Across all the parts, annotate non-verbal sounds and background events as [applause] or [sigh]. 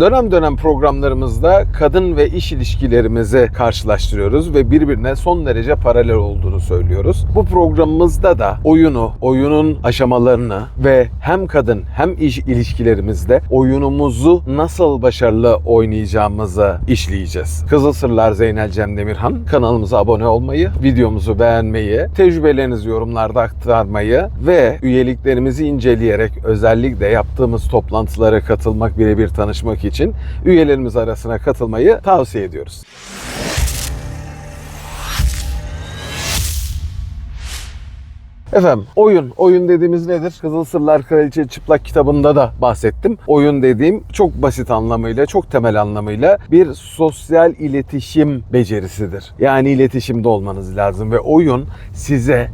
Dönem dönem programlarımızda kadın ve iş ilişkilerimizi karşılaştırıyoruz ve birbirine son derece paralel olduğunu söylüyoruz. Bu programımızda da oyunu, oyunun aşamalarını ve hem kadın hem iş ilişkilerimizde oyunumuzu nasıl başarılı oynayacağımızı işleyeceğiz. Kızıl Sırlar Zeynel Cem Demirhan kanalımıza abone olmayı, videomuzu beğenmeyi, tecrübelerinizi yorumlarda aktarmayı ve üyeliklerimizi inceleyerek özellikle yaptığımız toplantılara katılmak, birebir tanışmak için üyelerimiz arasına katılmayı tavsiye ediyoruz. Efendim oyun, oyun dediğimiz nedir? Kızıl Sırlar Kraliçe Çıplak kitabında da bahsettim. Oyun dediğim çok basit anlamıyla, çok temel anlamıyla bir sosyal iletişim becerisidir. Yani iletişimde olmanız lazım ve oyun size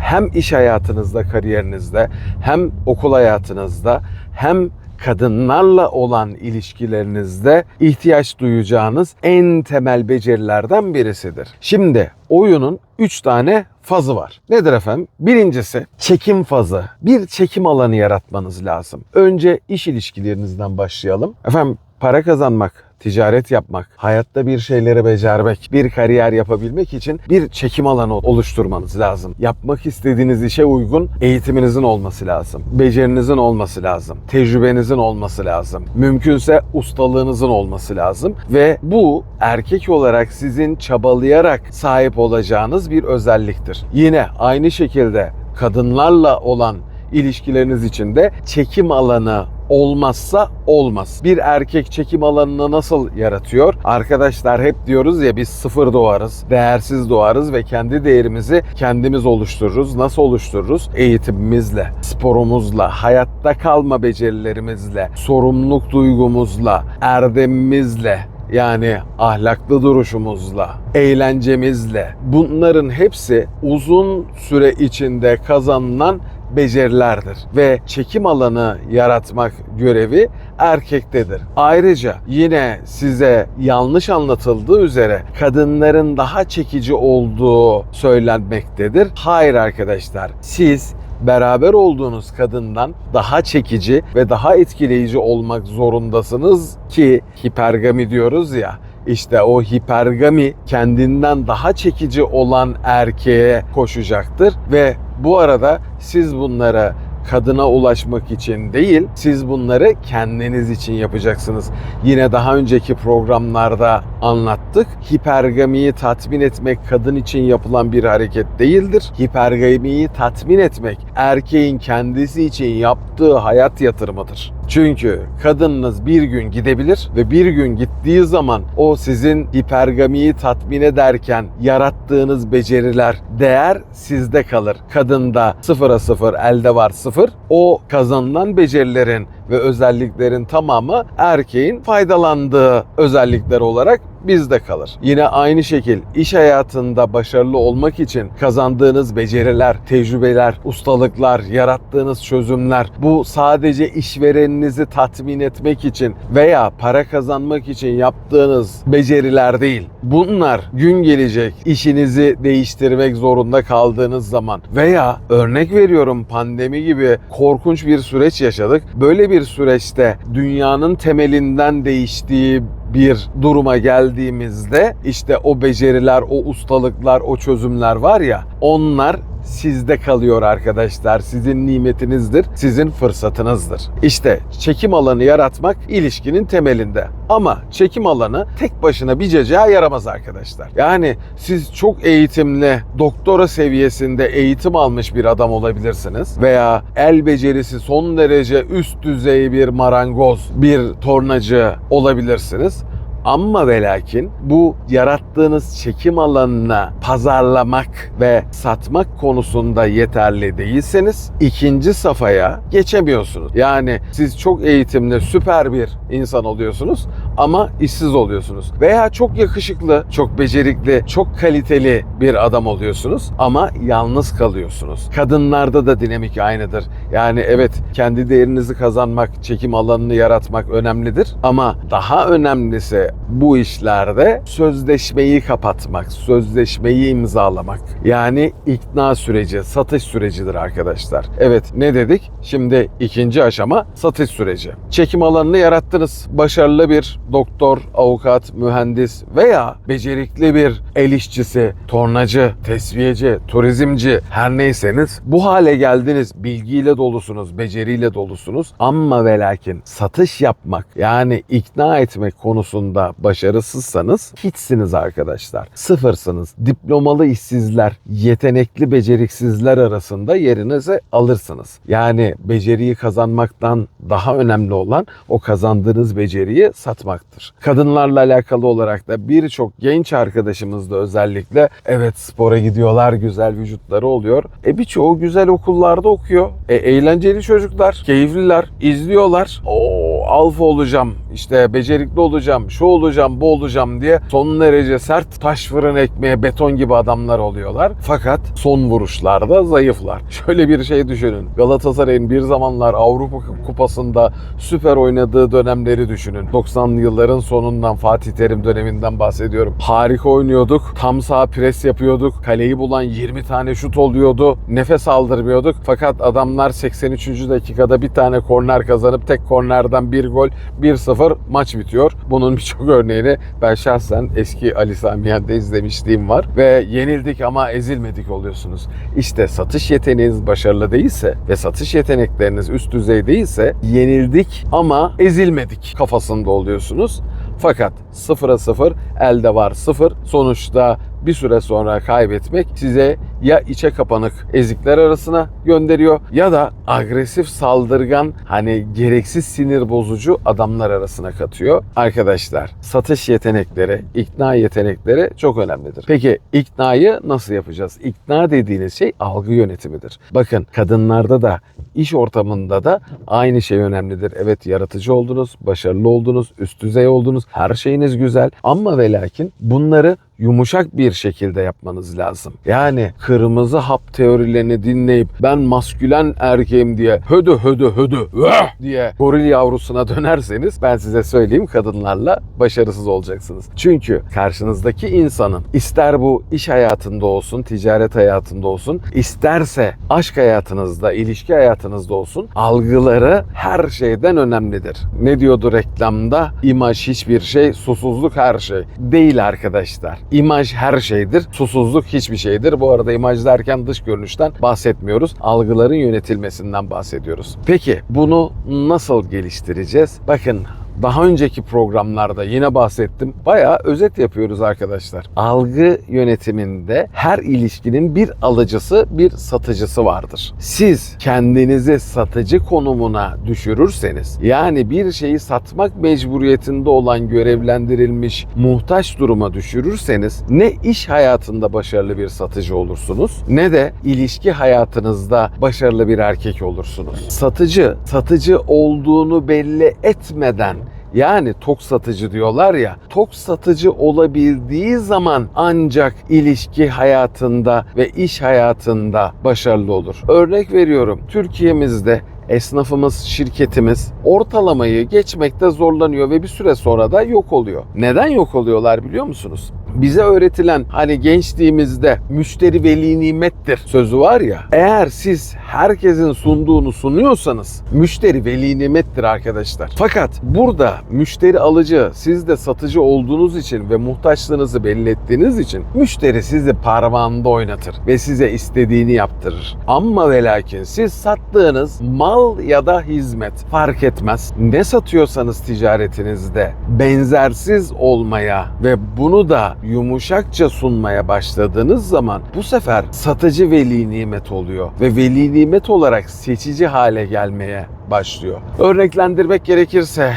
hem iş hayatınızda, kariyerinizde, hem okul hayatınızda, hem kadınlarla olan ilişkilerinizde ihtiyaç duyacağınız en temel becerilerden birisidir. Şimdi oyunun 3 tane fazı var. Nedir efendim? Birincisi çekim fazı. Bir çekim alanı yaratmanız lazım. Önce iş ilişkilerinizden başlayalım. Efendim para kazanmak, ticaret yapmak, hayatta bir şeyleri becermek, bir kariyer yapabilmek için bir çekim alanı oluşturmanız lazım. Yapmak istediğiniz işe uygun eğitiminizin olması lazım. Becerinizin olması lazım. Tecrübenizin olması lazım. Mümkünse ustalığınızın olması lazım ve bu erkek olarak sizin çabalayarak sahip olacağınız bir özelliktir. Yine aynı şekilde kadınlarla olan ilişkileriniz için de çekim alanı olmazsa olmaz. Bir erkek çekim alanını nasıl yaratıyor? Arkadaşlar hep diyoruz ya biz sıfır doğarız, değersiz doğarız ve kendi değerimizi kendimiz oluştururuz. Nasıl oluştururuz? Eğitimimizle, sporumuzla, hayatta kalma becerilerimizle, sorumluluk duygumuzla, erdemimizle, yani ahlaklı duruşumuzla, eğlencemizle bunların hepsi uzun süre içinde kazanılan becerilerdir ve çekim alanı yaratmak görevi erkektedir. Ayrıca yine size yanlış anlatıldığı üzere kadınların daha çekici olduğu söylenmektedir. Hayır arkadaşlar. Siz beraber olduğunuz kadından daha çekici ve daha etkileyici olmak zorundasınız ki hipergami diyoruz ya. İşte o hipergami kendinden daha çekici olan erkeğe koşacaktır ve bu arada siz bunlara kadına ulaşmak için değil, siz bunları kendiniz için yapacaksınız. Yine daha önceki programlarda anlattık. Hipergamiyi tatmin etmek kadın için yapılan bir hareket değildir. Hipergamiyi tatmin etmek erkeğin kendisi için yaptığı hayat yatırımıdır. Çünkü kadınınız bir gün gidebilir ve bir gün gittiği zaman o sizin hipergamiyi tatmin ederken yarattığınız beceriler, değer sizde kalır. Kadında sıfıra sıfır, elde var sıfır. O kazanılan becerilerin ve özelliklerin tamamı erkeğin faydalandığı özellikler olarak bizde kalır. Yine aynı şekil iş hayatında başarılı olmak için kazandığınız beceriler, tecrübeler, ustalıklar, yarattığınız çözümler bu sadece işvereninizi tatmin etmek için veya para kazanmak için yaptığınız beceriler değil. Bunlar gün gelecek işinizi değiştirmek zorunda kaldığınız zaman veya örnek veriyorum pandemi gibi korkunç bir süreç yaşadık. Böyle bir süreçte dünyanın temelinden değiştiği bir duruma geldiğimizde işte o beceriler, o ustalıklar, o çözümler var ya onlar sizde kalıyor arkadaşlar. Sizin nimetinizdir, sizin fırsatınızdır. İşte çekim alanı yaratmak ilişkinin temelinde. Ama çekim alanı tek başına bir cacığa yaramaz arkadaşlar. Yani siz çok eğitimli, doktora seviyesinde eğitim almış bir adam olabilirsiniz veya el becerisi son derece üst düzey bir marangoz, bir tornacı olabilirsiniz. Ama ve lakin bu yarattığınız çekim alanına pazarlamak ve satmak konusunda yeterli değilseniz ikinci safhaya geçemiyorsunuz. Yani siz çok eğitimli, süper bir insan oluyorsunuz ama işsiz oluyorsunuz. Veya çok yakışıklı, çok becerikli, çok kaliteli bir adam oluyorsunuz ama yalnız kalıyorsunuz. Kadınlarda da dinamik aynıdır. Yani evet kendi değerinizi kazanmak, çekim alanını yaratmak önemlidir ama daha önemlisi bu işlerde sözleşmeyi kapatmak, sözleşmeyi imzalamak. Yani ikna süreci, satış sürecidir arkadaşlar. Evet ne dedik? Şimdi ikinci aşama satış süreci. Çekim alanını yarattınız. Başarılı bir doktor, avukat, mühendis veya becerikli bir el işçisi, tornacı, tesviyeci, turizmci her neyseniz bu hale geldiniz. Bilgiyle dolusunuz, beceriyle dolusunuz. Ama ve lakin satış yapmak yani ikna etmek konusunda başarısızsanız hiçsiniz arkadaşlar. Sıfırsınız. Diplomalı işsizler, yetenekli beceriksizler arasında yerinizi alırsınız. Yani beceriyi kazanmaktan daha önemli olan o kazandığınız beceriyi satmaktır. Kadınlarla alakalı olarak da birçok genç arkadaşımız da özellikle evet spora gidiyorlar, güzel vücutları oluyor. E birçoğu güzel okullarda okuyor. E eğlenceli çocuklar, keyifliler, izliyorlar. Oo alfa olacağım, işte becerikli olacağım, şu olacağım, bu olacağım diye son derece sert taş fırın ekmeğe beton gibi adamlar oluyorlar. Fakat son vuruşlarda zayıflar. [laughs] Şöyle bir şey düşünün. Galatasaray'ın bir zamanlar Avrupa Kupası'nda süper oynadığı dönemleri düşünün. 90'lı yılların sonundan Fatih Terim döneminden bahsediyorum. Harika oynuyorduk. Tam sağ pres yapıyorduk. Kaleyi bulan 20 tane şut oluyordu. Nefes aldırmıyorduk. Fakat adamlar 83. dakikada bir tane korner kazanıp tek kornerden bir gol 1-0 maç bitiyor. Bunun birçok örneğini ben şahsen eski Ali Sami Yen'de izlemişliğim var. Ve yenildik ama ezilmedik oluyorsunuz. İşte satış yeteneğiniz başarılı değilse ve satış yetenekleriniz üst düzey değilse yenildik ama ezilmedik kafasında oluyorsunuz. Fakat sıfıra sıfır elde var sıfır. Sonuçta bir süre sonra kaybetmek size ya içe kapanık ezikler arasına gönderiyor ya da agresif saldırgan hani gereksiz sinir bozucu adamlar arasına katıyor. Arkadaşlar satış yetenekleri, ikna yetenekleri çok önemlidir. Peki iknayı nasıl yapacağız? İkna dediğiniz şey algı yönetimidir. Bakın kadınlarda da iş ortamında da aynı şey önemlidir. Evet yaratıcı oldunuz, başarılı oldunuz, üst düzey oldunuz, her şeyiniz güzel ama ve lakin bunları yumuşak bir şekilde yapmanız lazım. Yani kırmızı hap teorilerini dinleyip ben maskülen erkeğim diye hödü hödü hödü vah diye goril yavrusuna dönerseniz ben size söyleyeyim kadınlarla başarısız olacaksınız. Çünkü karşınızdaki insanın ister bu iş hayatında olsun, ticaret hayatında olsun, isterse aşk hayatınızda, ilişki hayatınızda olsun algıları her şeyden önemlidir. Ne diyordu reklamda? İmaj hiçbir şey, susuzluk her şey. Değil arkadaşlar. İmaj her şeydir, susuzluk hiçbir şeydir. Bu arada imaj derken dış görünüşten bahsetmiyoruz. Algıların yönetilmesinden bahsediyoruz. Peki bunu nasıl geliştireceğiz? Bakın daha önceki programlarda yine bahsettim. Bayağı özet yapıyoruz arkadaşlar. Algı yönetiminde her ilişkinin bir alıcısı, bir satıcısı vardır. Siz kendinizi satıcı konumuna düşürürseniz, yani bir şeyi satmak mecburiyetinde olan görevlendirilmiş muhtaç duruma düşürürseniz ne iş hayatında başarılı bir satıcı olursunuz ne de ilişki hayatınızda başarılı bir erkek olursunuz. Satıcı, satıcı olduğunu belli etmeden yani tok satıcı diyorlar ya. Tok satıcı olabildiği zaman ancak ilişki hayatında ve iş hayatında başarılı olur. Örnek veriyorum. Türkiye'mizde esnafımız, şirketimiz ortalamayı geçmekte zorlanıyor ve bir süre sonra da yok oluyor. Neden yok oluyorlar biliyor musunuz? Bize öğretilen hani gençliğimizde müşteri veli nimettir sözü var ya. Eğer siz herkesin sunduğunu sunuyorsanız müşteri veli nimettir arkadaşlar. Fakat burada müşteri alıcı siz de satıcı olduğunuz için ve muhtaçlığınızı belli ettiğiniz için müşteri sizi parmağında oynatır ve size istediğini yaptırır. Ama ve lakin siz sattığınız mal ya da hizmet fark etmez. Ne satıyorsanız ticaretinizde benzersiz olmaya ve bunu da yumuşakça sunmaya başladığınız zaman bu sefer satıcı veli nimet oluyor ve veli nimet olarak seçici hale gelmeye başlıyor. Örneklendirmek gerekirse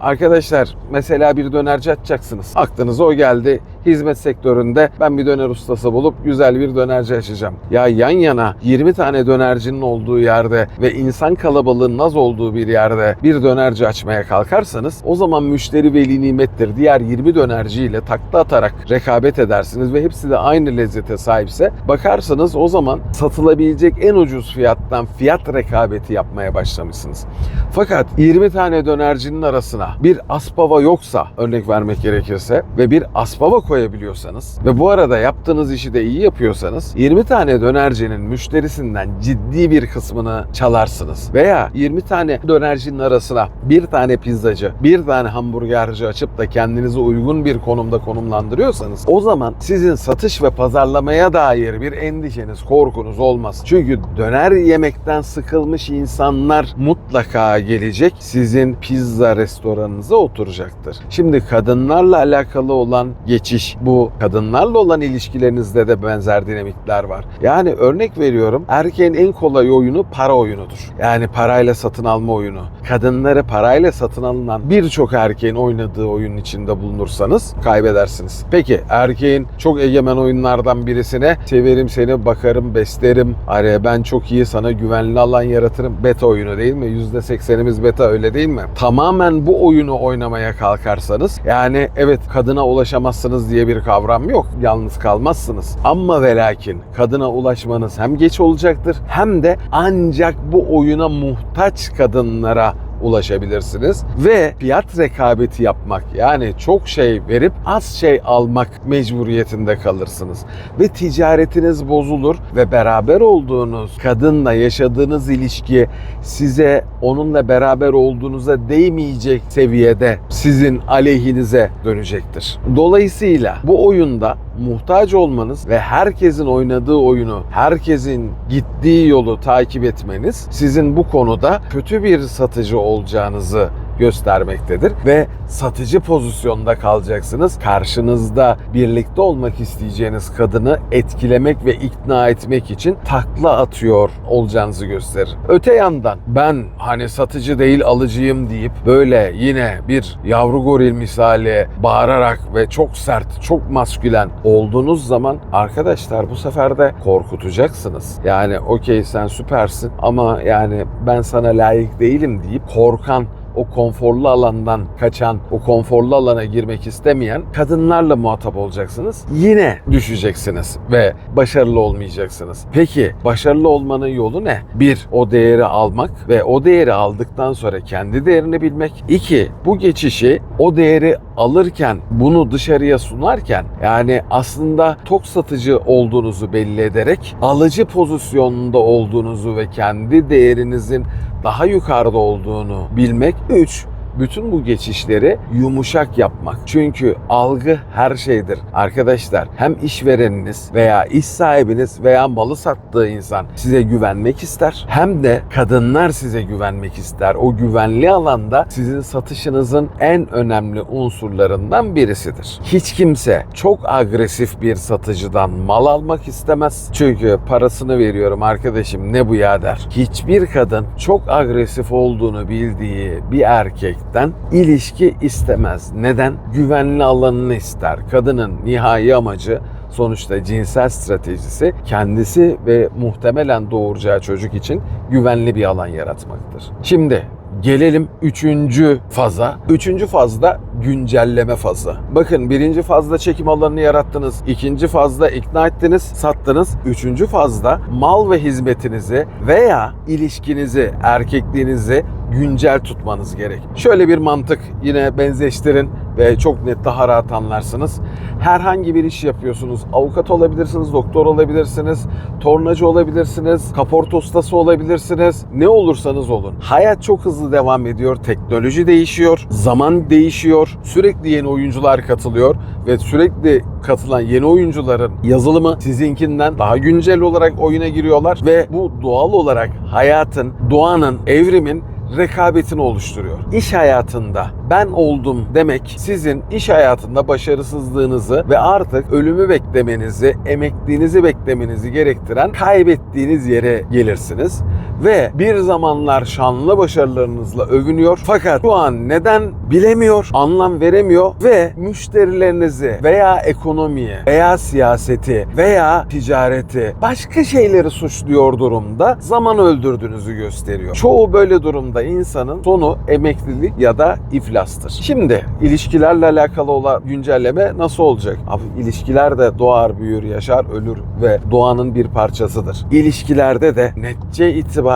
Arkadaşlar mesela bir dönerci açacaksınız. Aklınıza o geldi. Hizmet sektöründe ben bir döner ustası bulup güzel bir dönerci açacağım. Ya yan yana 20 tane dönercinin olduğu yerde ve insan kalabalığının az olduğu bir yerde bir dönerci açmaya kalkarsanız o zaman müşteri veli nimettir. Diğer 20 dönerciyle takla atarak rekabet edersiniz ve hepsi de aynı lezzete sahipse bakarsanız o zaman satılabilecek en ucuz fiyattan fiyat rekabeti yapmaya başlamışsınız. Fakat 20 tane dönercinin arasına bir aspava yoksa örnek vermek gerekirse ve bir aspava koyabiliyorsanız ve bu arada yaptığınız işi de iyi yapıyorsanız 20 tane dönercinin müşterisinden ciddi bir kısmını çalarsınız. Veya 20 tane dönercinin arasına bir tane pizzacı, bir tane hamburgerci açıp da kendinizi uygun bir konumda konumlandırıyorsanız o zaman sizin satış ve pazarlamaya dair bir endişeniz, korkunuz olmaz. Çünkü döner yemekten sıkılmış insanlar mutlaka gelecek sizin pizza restoranınıza oturacaktır. Şimdi kadınlarla alakalı olan geçiş bu kadınlarla olan ilişkilerinizde de benzer dinamikler var. Yani örnek veriyorum erkeğin en kolay oyunu para oyunudur. Yani parayla satın alma oyunu. Kadınları parayla satın alınan birçok erkeğin oynadığı oyunun içinde bulunursanız kaybedersiniz. Peki erkeğin çok egemen oyunlardan birisine severim seni bakarım beslerim. Araya ben çok iyi sana güvenli alan yaratırım. Beta oyunu değil mi? %80'imiz beta öyle değil mi? Tamamen bu oyunu oynamaya kalkarsanız yani evet kadına ulaşamazsınız diye bir kavram yok. Yalnız kalmazsınız. Ama ve lakin kadına ulaşmanız hem geç olacaktır hem de ancak bu oyuna muhtaç kadınlara ulaşabilirsiniz ve fiyat rekabeti yapmak yani çok şey verip az şey almak mecburiyetinde kalırsınız ve ticaretiniz bozulur ve beraber olduğunuz kadınla yaşadığınız ilişki size onunla beraber olduğunuza değmeyecek seviyede sizin aleyhinize dönecektir. Dolayısıyla bu oyunda muhtaç olmanız ve herkesin oynadığı oyunu, herkesin gittiği yolu takip etmeniz sizin bu konuda kötü bir satıcı olacağınızı göstermektedir ve satıcı pozisyonda kalacaksınız. Karşınızda birlikte olmak isteyeceğiniz kadını etkilemek ve ikna etmek için takla atıyor olacağınızı gösterir. Öte yandan ben hani satıcı değil alıcıyım deyip böyle yine bir yavru goril misali bağırarak ve çok sert, çok maskülen olduğunuz zaman arkadaşlar bu sefer de korkutacaksınız. Yani okey sen süpersin ama yani ben sana layık değilim deyip korkan o konforlu alandan kaçan, o konforlu alana girmek istemeyen kadınlarla muhatap olacaksınız. Yine düşeceksiniz ve başarılı olmayacaksınız. Peki başarılı olmanın yolu ne? Bir, o değeri almak ve o değeri aldıktan sonra kendi değerini bilmek. İki, bu geçişi o değeri alırken bunu dışarıya sunarken yani aslında tok satıcı olduğunuzu belli ederek alıcı pozisyonunda olduğunuzu ve kendi değerinizin daha yukarıda olduğunu bilmek. 3 bütün bu geçişleri yumuşak yapmak. Çünkü algı her şeydir. Arkadaşlar hem işvereniniz veya iş sahibiniz veya malı sattığı insan size güvenmek ister. Hem de kadınlar size güvenmek ister. O güvenli alanda sizin satışınızın en önemli unsurlarından birisidir. Hiç kimse çok agresif bir satıcıdan mal almak istemez. Çünkü parasını veriyorum arkadaşım ne bu ya der. Hiçbir kadın çok agresif olduğunu bildiği bir erkek erkekten ilişki istemez. Neden? Güvenli alanını ister. Kadının nihai amacı sonuçta cinsel stratejisi kendisi ve muhtemelen doğuracağı çocuk için güvenli bir alan yaratmaktır. Şimdi Gelelim üçüncü faza. Üçüncü fazda güncelleme fazı. Bakın birinci fazda çekim alanını yarattınız. ikinci fazda ikna ettiniz, sattınız. Üçüncü fazda mal ve hizmetinizi veya ilişkinizi, erkekliğinizi güncel tutmanız gerek. Şöyle bir mantık yine benzeştirin ve çok net daha rahat anlarsınız. Herhangi bir iş yapıyorsunuz. Avukat olabilirsiniz, doktor olabilirsiniz, tornacı olabilirsiniz, kaporta ustası olabilirsiniz. Ne olursanız olun. Hayat çok hızlı devam ediyor. Teknoloji değişiyor. Zaman değişiyor. Sürekli yeni oyuncular katılıyor ve sürekli katılan yeni oyuncuların yazılımı sizinkinden daha güncel olarak oyuna giriyorlar ve bu doğal olarak hayatın, doğanın, evrimin rekabetini oluşturuyor. İş hayatında ben oldum demek sizin iş hayatında başarısızlığınızı ve artık ölümü beklemenizi, emekliliğinizi beklemenizi gerektiren kaybettiğiniz yere gelirsiniz. Ve bir zamanlar şanlı başarılarınızla övünüyor fakat şu an neden bilemiyor, anlam veremiyor ve müşterilerinizi veya ekonomiyi veya siyaseti veya ticareti başka şeyleri suçluyor durumda zaman öldürdüğünüzü gösteriyor. Çoğu böyle durumda insanın sonu emeklilik ya da iflastır. Şimdi ilişkilerle alakalı olan güncelleme nasıl olacak? Abi ilişkiler de doğar, büyür, yaşar, ölür ve doğanın bir parçasıdır. İlişkilerde de netçe itibariyle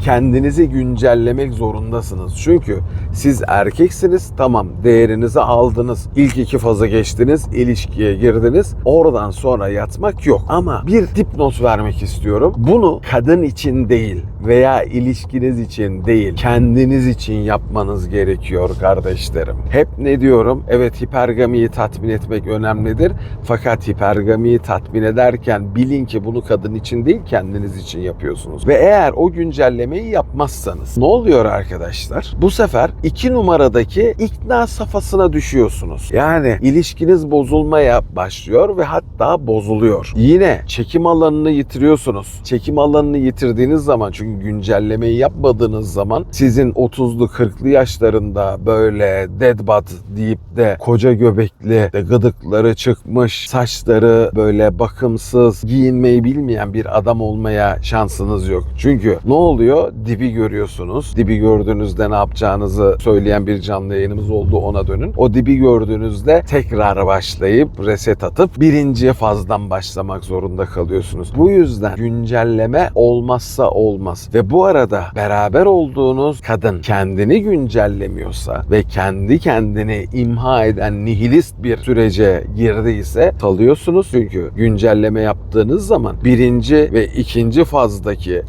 kendinizi güncellemek zorundasınız. Çünkü siz erkeksiniz, tamam değerinizi aldınız. İlk iki fazı geçtiniz, ilişkiye girdiniz. Oradan sonra yatmak yok. Ama bir dipnot vermek istiyorum. Bunu kadın için değil veya ilişkiniz için değil, kendiniz için yapmanız gerekiyor kardeşlerim. Hep ne diyorum? Evet hipergamiyi tatmin etmek önemlidir. Fakat hipergamiyi tatmin ederken bilin ki bunu kadın için değil kendiniz için yapıyorsunuz. Ve eğer o güncellemeyi yapmazsanız ne oluyor arkadaşlar? Bu sefer iki numaradaki ikna safhasına düşüyorsunuz. Yani ilişkiniz bozulmaya başlıyor ve hatta bozuluyor. Yine çekim alanını yitiriyorsunuz. Çekim alanını yitirdiğiniz zaman çünkü güncellemeyi yapmadığınız zaman sizin 30'lu 40'lı yaşlarında böyle dead body deyip de koca göbekli de gıdıkları çıkmış saçları böyle bakımsız giyinmeyi bilmeyen bir adam olmaya şansınız yok. Çünkü ne oluyor? Dibi görüyorsunuz. Dibi gördüğünüzde ne yapacağınızı söyleyen bir canlı yayınımız oldu ona dönün. O dibi gördüğünüzde tekrar başlayıp reset atıp birinci fazdan başlamak zorunda kalıyorsunuz. Bu yüzden güncelleme olmazsa olmaz. Ve bu arada beraber olduğunuz kadın kendini güncellemiyorsa ve kendi kendini imha eden nihilist bir sürece girdiyse salıyorsunuz. Çünkü güncelleme yaptığınız zaman birinci ve ikinci fazdaki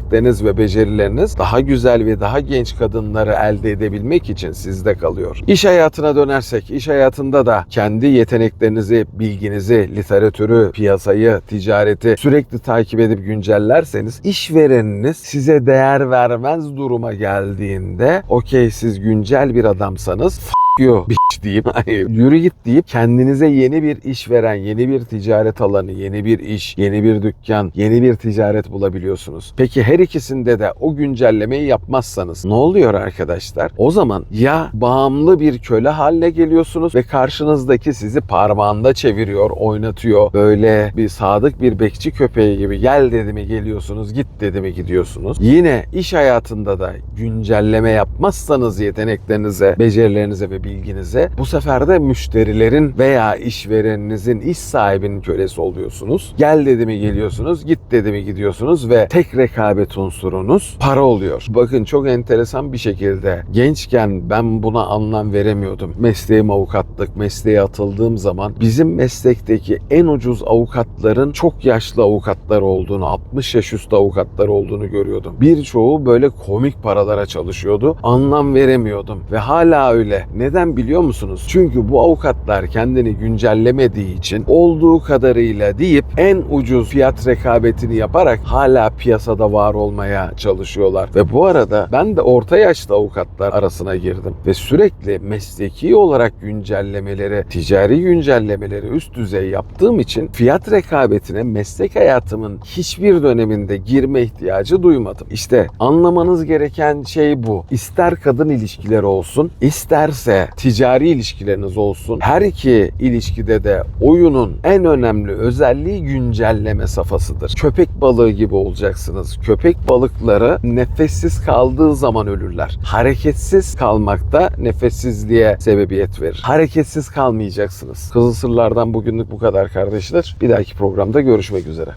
yetenekleriniz ve becerileriniz daha güzel ve daha genç kadınları elde edebilmek için sizde kalıyor. İş hayatına dönersek, iş hayatında da kendi yeteneklerinizi, bilginizi, literatürü, piyasayı, ticareti sürekli takip edip güncellerseniz işvereniniz size değer vermez duruma geldiğinde okey siz güncel bir adamsanız you bitch deyip yürü git deyip kendinize yeni bir iş veren, yeni bir ticaret alanı, yeni bir iş, yeni bir dükkan, yeni bir ticaret bulabiliyorsunuz. Peki her ikisinde de o güncellemeyi yapmazsanız ne oluyor arkadaşlar? O zaman ya bağımlı bir köle haline geliyorsunuz ve karşınızdaki sizi parmağında çeviriyor, oynatıyor. Böyle bir sadık bir bekçi köpeği gibi gel dedi mi geliyorsunuz, git dedi mi gidiyorsunuz. Yine iş hayatında da güncelleme yapmazsanız yeteneklerinize, becerilerinize ve bilginize bu sefer de müşterilerin veya işvereninizin iş sahibinin kölesi oluyorsunuz. Gel dedi mi geliyorsunuz, git dedi mi gidiyorsunuz ve tek rekabet unsurunuz para oluyor. Bakın çok enteresan bir şekilde gençken ben buna anlam veremiyordum. Mesleğim avukatlık, mesleğe atıldığım zaman bizim meslekteki en ucuz avukatların çok yaşlı avukatlar olduğunu, 60 yaş üstü avukatlar olduğunu görüyordum. Birçoğu böyle komik paralara çalışıyordu. Anlam veremiyordum ve hala öyle. Neden biliyor musunuz? Çünkü bu avukatlar kendini güncellemediği için olduğu kadarıyla deyip en ucuz fiyat rekabetini yaparak hala piyasada var olmaya çalışıyorlar. Ve bu arada ben de orta yaşlı avukatlar arasına girdim ve sürekli mesleki olarak güncellemeleri, ticari güncellemeleri üst düzey yaptığım için fiyat rekabetine meslek hayatımın hiçbir döneminde girme ihtiyacı duymadım. İşte anlamanız gereken şey bu. İster kadın ilişkileri olsun, isterse ticari ilişkileriniz olsun. Her iki ilişkide de oyunun en önemli özelliği güncelleme safhasıdır. Köpek balığı gibi olacaksınız. Köpek balıkları nefessiz kaldığı zaman ölürler. Hareketsiz kalmak da nefessizliğe sebebiyet verir. Hareketsiz kalmayacaksınız. Kızıl bugünlük bu kadar kardeşler. Bir dahaki programda görüşmek üzere.